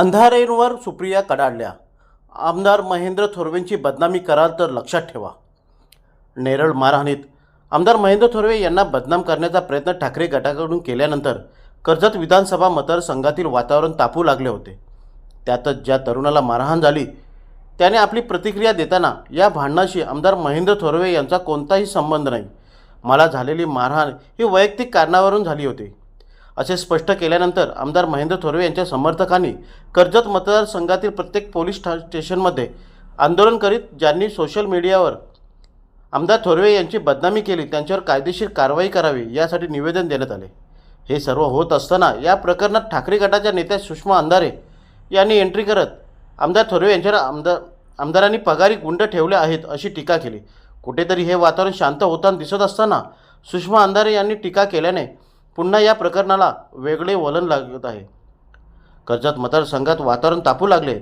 अंधारेंवर सुप्रिया कडाडल्या. आमदार महेंद्र थोरवेंची बदनामी कराल तर लक्षात ठेवा. नेरळ मारहाणीत. आमदार महेंद्र थोरवे यांना बदनाम करण्याचा प्रयत्न ठाकरे गटाकडून केल्यानंतर कर्जत विधानसभा मतदारसंघातील वातावरण तापू लागले होते. त्यातच ज्या तरुणाला मारहाण झाली त्याने आपली प्रतिक्रिया देताना या भांडणाशी आमदार महेंद्र थोरवे यांचा कोणताही संबंध नाही. मला झालेली मारहाण ही वैयक्तिक कारणावरून झाली होती. असे स्पष्ट केल्यानंतर आमदार महेंद्र थोरवे यांच्या समर्थकांनी कर्जत मतदारसंघातील प्रत्येक पोलीस ठा स्टेशनमध्ये आंदोलन करीत ज्यांनी सोशल मीडियावर आमदार थोरवे यांची बदनामी केली त्यांच्यावर कायदेशीर कारवाई करावी यासाठी निवेदन देण्यात आले. हे सर्व होत असताना या प्रकरणात ठाकरे गटाच्या नेत्या सुषमा अंधारे यांनी एंट्री करत आमदार थोरवे यांच्यावर आमदार आमदारांनी पगारी गुंड ठेवले आहेत अशी टीका केली. कुठेतरी हे वातावरण शांत होताना दिसत असताना सुषमा अंधारे यांनी टीका केल्याने पुन्हा या प्रकरणाला वेगळे वलन लागत आहे. कर्जत मतदारसंघात वातावरण तापू लागले.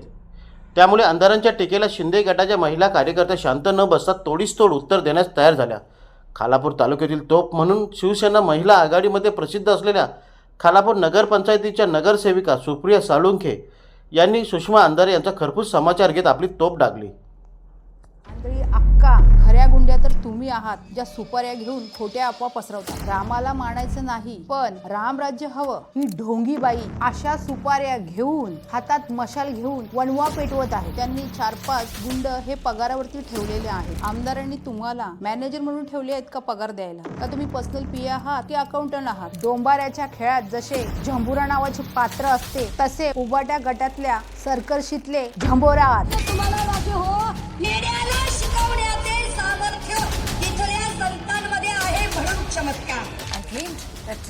त्यामुळे अंधारांच्या टीकेला शिंदे गटाच्या महिला कार्यकर्त्या शांत न बसता तोडीस तोड उत्तर देण्यास तयार झाल्या. खालापूर तालुक्यातील तोप म्हणून शिवसेना महिला आघाडीमध्ये प्रसिद्ध असलेल्या खालापूर नगरपंचायतीच्या नगरसेविका सुप्रिया साळुंखे यांनी सुषमा अंधारे यांचा खरपूस समाचार घेत आपली तोप डागली. खऱ्या गुंड्या तर तुम्ही आहात ज्या सुपाऱ्या घेऊन खोट्या अफवा पसरवतात रामाला मानायचं नाही पण राम राज्य हवं. ही ढोंगी बाई अशा सुपाऱ्या घेऊन हातात मशाल घेऊन वणवा पेटवत आहे. त्यांनी चार पाच गुंड हे पगारावरती ठेवलेले आहेत. आमदारांनी तुम्हाला मॅनेजर म्हणून ठेवले आहेत का पगार द्यायला? का तुम्ही पर्सनल पी आहात की अकाउंटंट आहात? डोंबाऱ्याच्या खेळात जसे झंबुरा नावाचे पात्र असते तसे उबाट्या गटातल्या सरकर्शीतले झंबोरा आहात.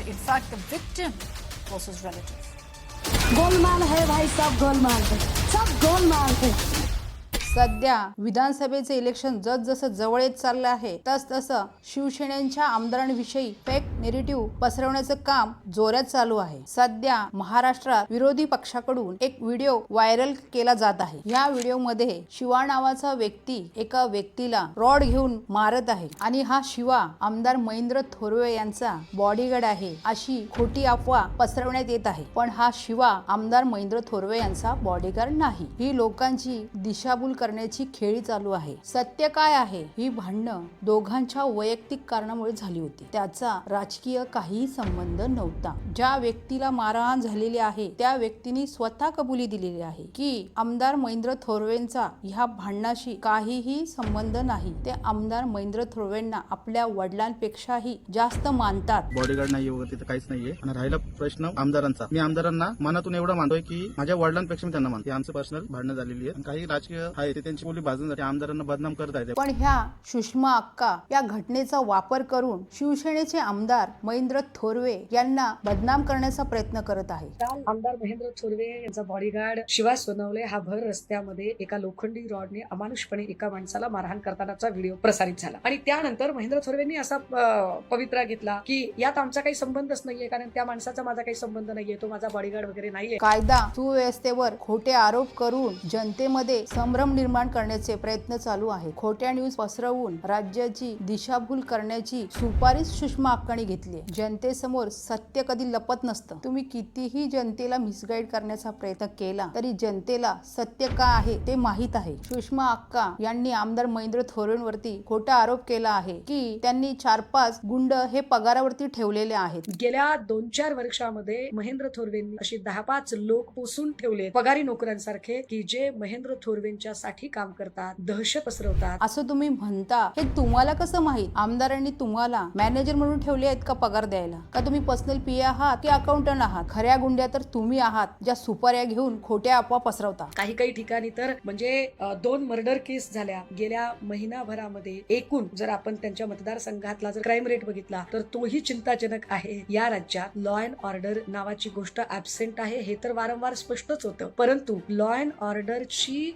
in fact the victim was his relative. गोलमाल है भाई सब गोलमाल है सब गोलमाल है सध्या विधानसभेचे इलेक्शन जस जसं जवळ येत चाललं आहे तस तसं शिवसेनेच्या आमदारांविषयी फेक नेरेटिव्ह पसरवण्याचं काम जोरात चालू आहे. सध्या महाराष्ट्रात विरोधी पक्षाकडून एक व्हिडिओ व्हायरल केला जात आहे. या व्हिडिओमध्ये शिवा नावाचा व्यक्ती एका व्यक्तीला रॉड घेऊन मारत आहे आणि हा शिवा आमदार महेंद्र थोरवे यांचा बॉडीगार्ड आहे अशी खोटी अफवा पसरवण्यात येत आहे. पण हा शिवा आमदार महेंद्र थोरवे यांचा बॉडीगार्ड नाही. ही लोकांची दिशाभूल कर करण्याची खेळी चालू आहे. सत्य काय आहे ही भांडणं दोघांच्या वैयक्तिक कारणामुळे झाली होती. त्याचा राजकीय काहीही संबंध नव्हता. ज्या व्यक्तीला मारहाण झालेली आहे त्या व्यक्तीने स्वतः कबुली दिलेली आहे की आमदार महेंद्र थोरवेंचा ह्या भांडणाशी काहीही संबंध नाही. ते आमदार महेंद्र थोरवेंना आपल्या वडिलांपेक्षाही जास्त मानतात. बॉडीगार्ड नाही वगैरे तिथं काहीच नाहीये. आणि राहिला प्रश्न आमदारांचा. मी आमदारांना मनातून एवढं मानतोय की माझ्या वडिलांपेक्षा मी त्यांना मानतो. आमचं पर्सनल भांडणं झालेली आहे. काही राजकीय आहे ते त्यांची बोली बाजून आमदारांना बदनाम करत आहेत पण ह्या सुषमा अक्का या घटनेचा वापर करून शिवसेनेचे आमदार महेंद्र थोरवे यांना बदनाम करण्याचा प्रयत्न करत आहे. काल आमदार महेंद्र थोरवे यांचा बॉडीगार्ड शिवाय सोनवले हा भर रस्त्यामध्ये एका लोखंडी रॉडने अमानुषपणे एका माणसाला मारहाण करतानाचा व्हिडिओ प्रसारित झाला. आणि त्यानंतर महेंद्र थोरवेंनी असा पवित्रा घेतला की यात आमचा काही संबंधच नाहीये कारण त्या माणसाचा माझा काही संबंध नाहीये तो माझा बॉडीगार्ड वगैरे नाहीये. कायदा सुव्यवस्थेवर खोटे आरोप करून जनतेमध्ये संभ्रम निर्माण करण्याचे प्रयत्न चालू आहे. खोट्या न्यूज पसरवून राज्याची दिशाभूल करण्याची सुपारीच सुषमा अक्काने घेतली जनतेसमोर सत्य कधी लपत नसतं. तुम्ही कितीही जनतेला मिसगाईड करण्याचा प्रयत्न केला तरी जनतेला सत्य काय आहे ते माहीत आहे. सुषमा अक्का यांनी आमदार महेंद्र थोरेंवरती खोटा आरोप केला आहे की त्यांनी चार पाच गुंड हे पगारावरती ठेवलेले आहेत. गेल्या दोन चार वर्षामध्ये महेंद्र थोरवेंनी अशी दहा पाच लोक पोसून ठेवले पगारी नोकऱ्यांसारखे की जे महेंद्र थोरवेंच्या साठी काम करतात दहशत पसरवतात. असं तुम्ही म्हणता हे तुम्हाला कसं माहीत? आमदारांनी तुम्हाला मॅनेजर म्हणून ठेवले आहेत का पगार द्यायला? का तुम्ही पर्सनल पी आहात की अकाउंटंट आहात? खऱ्या गुंड्या तर तुम्ही आहात ज्या सुपाऱ्या घेऊन खोट्या अफवा पसरवता. काही काही ठिकाणी तर म्हणजे दोन मर्डर केस झाल्या. गेल्या महिनाभरामध्ये एकूण जर आपण त्यांच्या मतदारसंघातला जर क्राईम रेट बघितला तर तोही चिंताजनक आहे. या राज्यात लॉ अँड ऑर्डर नावाची गोष्ट ऍबसेंट आहे हे तर वारंवार स्पष्टच होतं. परंतु लॉ अँड ऑर्डरची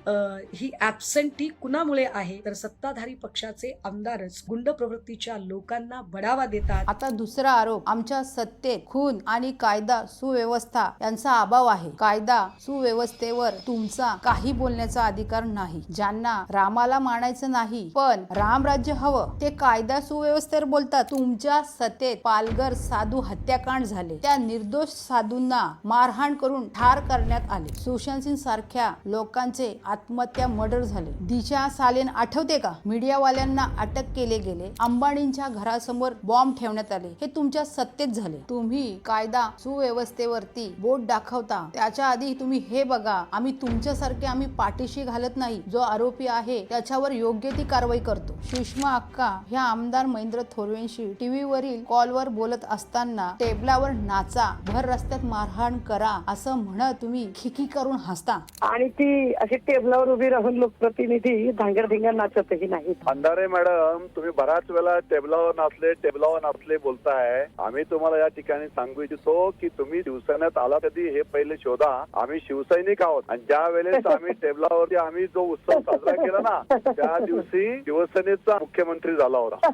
ही ऍबसेंटी कुणामुळे आहे? तर सत्ताधारी पक्षाचे आमदारच गुंड प्रवृत्तीच्या लोकांना बढावा देतात. आता दुसरा आरोप आमच्या सत्तेत खून आणि कायदा सुव्यवस्था यांचा अभाव आहे. कायदा सुव्यवस्थेवर तुमचा काही बोलण्याचा अधिकार नाही. ज्यांना रामाला मानायचं नाही पण राम राज्य हवं ते कायदा सुव्यवस्थेवर बोलतात. तुमच्या सत्तेत पालघर साधू हत्याकांड झाले. त्या निर्दोष साधूंना मारहाण करून ठार करण्यात आले. सुशांत सिंग सारख्या लोकांचे आत्महत्या मर्डर झाले. दिशा सालेन आठवते का? मीडियावाल्यांना अटक केले गेले. अंबानींच्या घरासमोर बॉम्ब ठेवण्यात आले. हे तुमच्या सत्तेत झाले. तुम्ही कायदा सुव्यवस्थेवरती बोट दाखवता. त्याच्या आधी तुम्ही हे बघा. आम्ही तुमच्यासारखे आम्ही पाठीशी घालत नाही. जो आरोपी आहे त्याच्यावर योग्य ती कारवाई करतो. सुषमा अक्का ह्या आमदार महेंद्र थोरवेंशी टीव्हीवरील कॉलवर बोलत असताना टेबलावर नाचा भर रस्त्यात मारहाण करा असं म्हणत तुम्ही खिकी करून हसता. आणि ती अशी टेबलावर उभी राहून लोकप्रतिनिधी धांगर धिंगर नाचतही नाहीत. अंधारे मॅडम तुम्ही बऱ्याच वेळा टेबलावर नाचले टेबलावर नाचले बोलताय. आम्ही तुम्हाला या ठिकाणी सांगू इच्छितो की तुम्ही शिवसेनेत आला कधी हे पहिले शोधा. आम्ही शिवसैनिक आहोत. आणि ज्या वेळेस आम्ही टेबलावरती आम्ही जो उत्सव साजरा केला ना त्या दिवशी शिवसेनेचा मुख्यमंत्री झाला होता.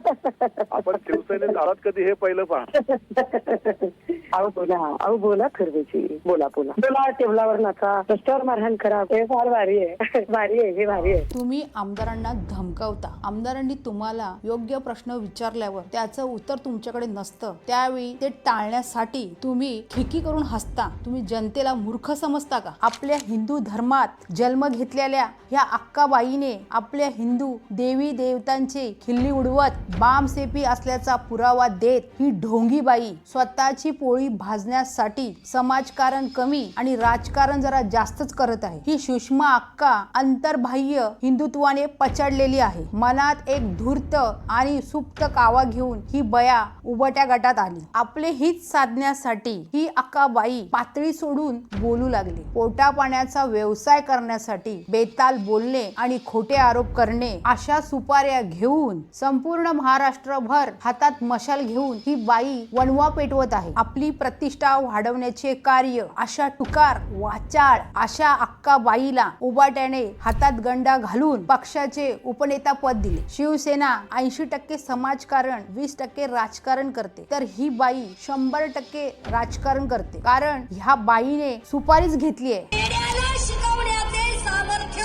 आपण शिवसेनेत आलात कधी हे पहिलं पहा. अहो बोला. अहो बोला खरवेची बोला बोला. बोला टेबलावर नाचा. रस्त्यावर मारहाण करा. हे फार भारी आहे. भारी आहे हे भारी आहे. तुम्ही आमदारांना धमकावता. आमदारांनी तुम्हाला योग्य प्रश्न विचारल्यावर त्याचं उत्तर तुमच्याकडे नसतं. त्यावेळी ते टाळण्यासाठी तुम्ही खिकी करून हसता. तुम्ही जनतेला मूर्ख समजता का? आपल्या हिंदू धर्मात जन्म घेतलेल्या ह्या अक्काबाईने आपल्या हिंदू देवी देवतांचे खिल्ली उडवत बामसेपी असल्याचा पुरावा देत ही ढोंगी बाई स्वतःची पोळी भाजण्यासाठी समाजकारण कमी आणि राजकारण जरा जास्तच करत आहे. ही सुषमा अक्का अंत अंतर्बाह्य हिंदुत्वाने पचडलेली आहे. मनात एक धूर्त आणि सुप्त कावा घेऊन ही बया उबट्या गटात आली. आपले हित साधण्यासाठी ही अक्काबाई पातळी सोडून बोलू लागली. पोटा पाण्याचा व्यवसाय करण्यासाठी बेताल बोलणे आणि खोटे आरोप करणे अशा सुपाऱ्या घेऊन संपूर्ण महाराष्ट्रभर हातात मशाल घेऊन ही बाई वनवा पेटवत आहे. आपली प्रतिष्ठा वाढवण्याचे कार्य अशा टुकार वाचाळ अशा अक्काबाईला उबाट्याने हात हातात गंडा घालून पक्षाचे उपनेता पद दिले. शिवसेना ऐंशी टक्के समाजकारण वीस टक्के राजकारण करते. तर ही बाई शंभर टक्के राजकारण करते. कारण ह्या बाईने सुपारीच घेतली आहे. सामर्थ्य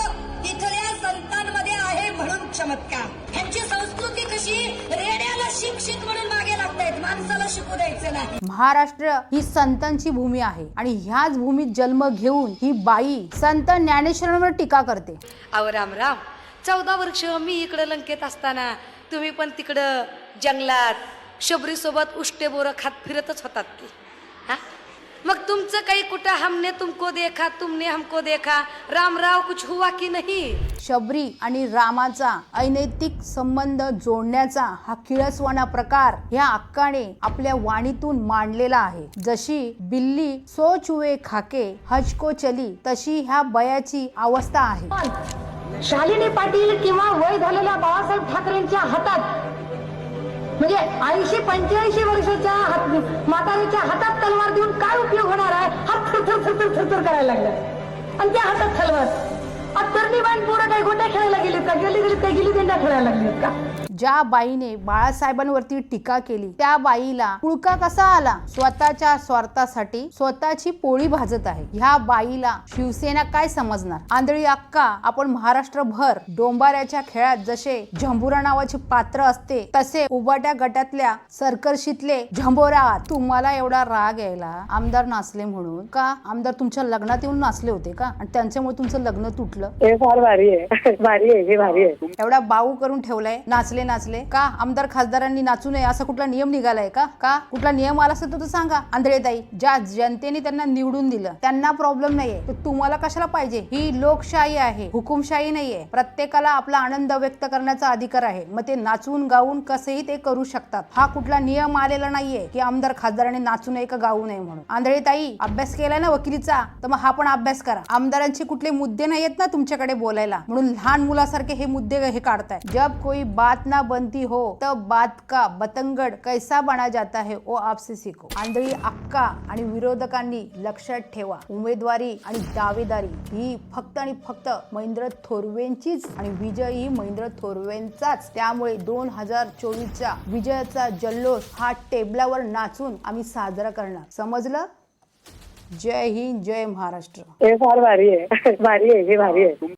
संतांमध्ये आहे म्हणून चमत्कार. ह्यांची संस्कृती कशी? रेड्याला शिक्षित म्हणून माणसाला शिकू द्यायचं नाही. महाराष्ट्र ही संतांची भूमी आहे आणि ह्याच भूमीत जन्म घेऊन ही बाई संत ज्ञानेश्वरांवर टीका करते. अहो राम राम. चौदा वर्ष मी इकडं लंकेत असताना तुम्ही पण तिकडं जंगलात शबरीसोबत उष्टे बोरं खात फिरतच होतात की. हा? मग तुमचं काही कुठं हमने तुमको देखा तुमने हमको देखा? राम राव कुछ हुआ की नाही? शबरी आणि रामाचा अनैतिक संबंध जोडण्याचा हा किळसवाना प्रकार ह्या अक्काने आपल्या वाणीतून मांडलेला आहे. जशी बिल्ली सो चुवे खाके हजको चली तशी ह्या बयाची अवस्था आहे. शालिनी पाटील किंवा वय झालेल्या बाळासाहेब ठाकरेंच्या हातात म्हणजे ऐंशी पंच्याऐंशी वर्षाच्या हात- म्हातारीच्या हातात तलवार देऊन काय उपयोग होणार आहे? हात थरथर थरथर थरथर करायला लागला. आणि त्या हातात तलवार. आता तरणी बाईन पोरं काही गोट्या खेळायला गेलीत का? गेली गेली ते गिली दिंडा खेळायला लागलीत का? ज्या बाईने बाळासाहेबांवरती टीका केली त्या बाईला पुळका कसा आला? स्वतःच्या स्वार्थासाठी स्वतःची पोळी भाजत आहे. ह्या बाईला शिवसेना काय समजणार? आंधळी अक्का आपण महाराष्ट्रभर डोंबाऱ्याच्या खेळात जसे झंबुरा नावाचे पात्र असते तसे उबाट्या गटातल्या सर्कर्शीतले झंबोरा. तुम्हाला एवढा राग यायला आमदार नाचले म्हणून? का आमदार तुमच्या लग्नात येऊन नाचले होते का? आणि त्यांच्यामुळे तुमचं लग्न तुटलं? हे फार भारी आहे. भारी आहे हे भारी आहे. एवढा बाऊ करून ठेवलाय नाचले नाचले का? आमदार खासदारांनी नाचू नये असा कुठला नियम निघालाय का? का? कुठला नियम आला असेल तर तो सांगा. आंधळेताई ज्या जनतेने त्यांना निवडून दिलं त्यांना प्रॉब्लेम नाहीये. तर तुम्हाला कशाला पाहिजे? ही लोकशाही आहे हुकुमशाही नाहीये. प्रत्येकाला आपला आनंद व्यक्त करण्याचा अधिकार आहे. मग ते नाचून गाऊन कसेही ते करू शकतात. हा कुठला नियम आलेला नाहीये की आमदार खासदारांनी नाचू नये का गाऊ नये म्हणून. आंधळेताई अभ्यास केलाय ना वकिलीचा? तर मग हा पण अभ्यास करा. आमदारांचे कुठले मुद्दे नाहीयेत ना तुमच्याकडे बोलायला? म्हणून लहान मुलासारखे हे मुद्दे हे काढताय. जब कोई बात न बनती हो तब बात का बतंगड कैसा बना जाता है ओ आपसे सीखो। आंधळी अक्का आणि विरोधकांनी लक्षात ठेवा उमेदवारी आणि दावेदारी ही फक्त आणि फक्त महेंद्र थोरवेंचीच आणि विजय ही महेंद्र थोरवेंचाच. त्यामुळे दोन हजार चोवीसच्या विजयाचा जल्लोष हा टेबलावर नाचून आम्ही साजरा करणार. समजलं? जय हिंद जय महाराष्ट्र. हे फार भारी आहे. भारी आहे हे भारी आहे.